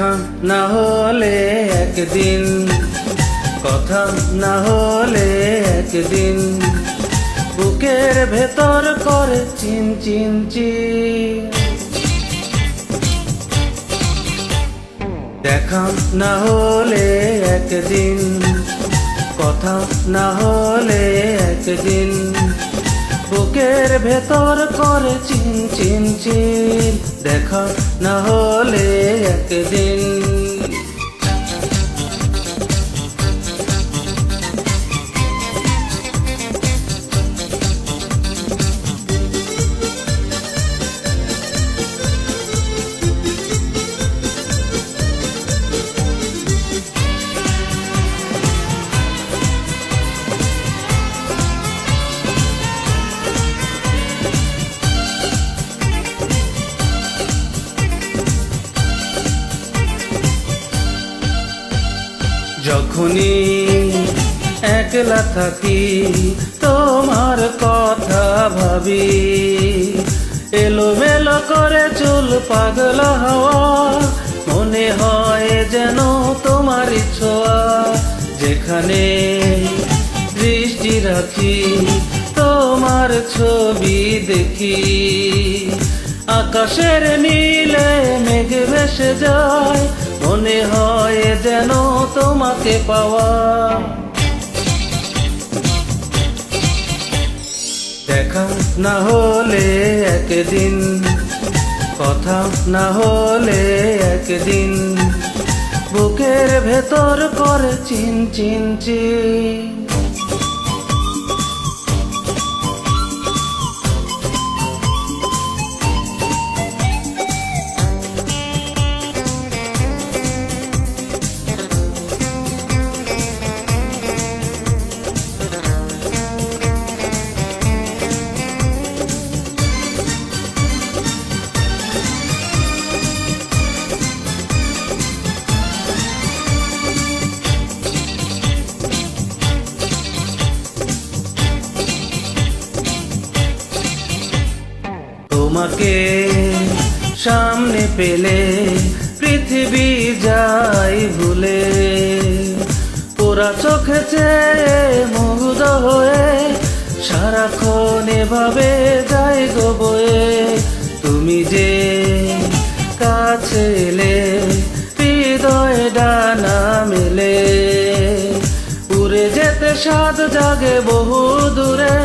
দেখা না হলে একদিন, কথা না হলে একদিন, বুকের ভেতর করে চিন চিন। দেখা না হলে একদিন, কথা না হলে একদিন বুকের ভেতর করে চিন চিন চিন। দেখা না হলে একদিন যখনই একলা থাকি, তোমার কথা ভাবি। এলোমেলো করে চুল পাগলা হওয়া, মনে হয় যেন তোমার ছোঁয়া। যেখানে দৃষ্টি রাখি, তোমার ছবি দেখি। আকাশের নীলে মেঘ ভেসে যায়, মনে হয় যেন তোমাকে পাওয়া। দেখা না হলে একদিন, কথা না হলে একদিন, বুকের ভেতর করে চিন চিন চিন। তোমাকে সামনে পেলে, পৃথিবী যাই ভুলে। পোড়া চোখে চেয়ে মুগ্ধ হয়ে, সারাক্ষণ এভাবে যাই গো বয়ে। তুমি যে কাছে এলে, হৃদয় ডানা মেলে। উড়ে যেতে সাদ জাগে বহু দূরে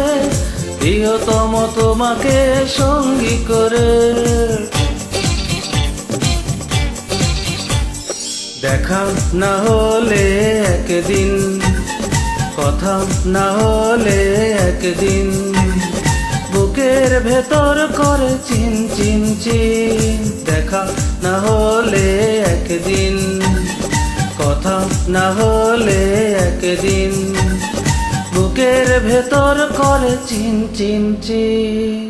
প্রিয়তম তোমাকে সঙ্গী করে। দেখা না হলে একদিন, কথা না হলে একদিন, বুকের ভেতর করে চিন চিন চিন। দেখা না হলে একদিন, কথা না হলে একদিন ভেতর করে চিন চিন চিন।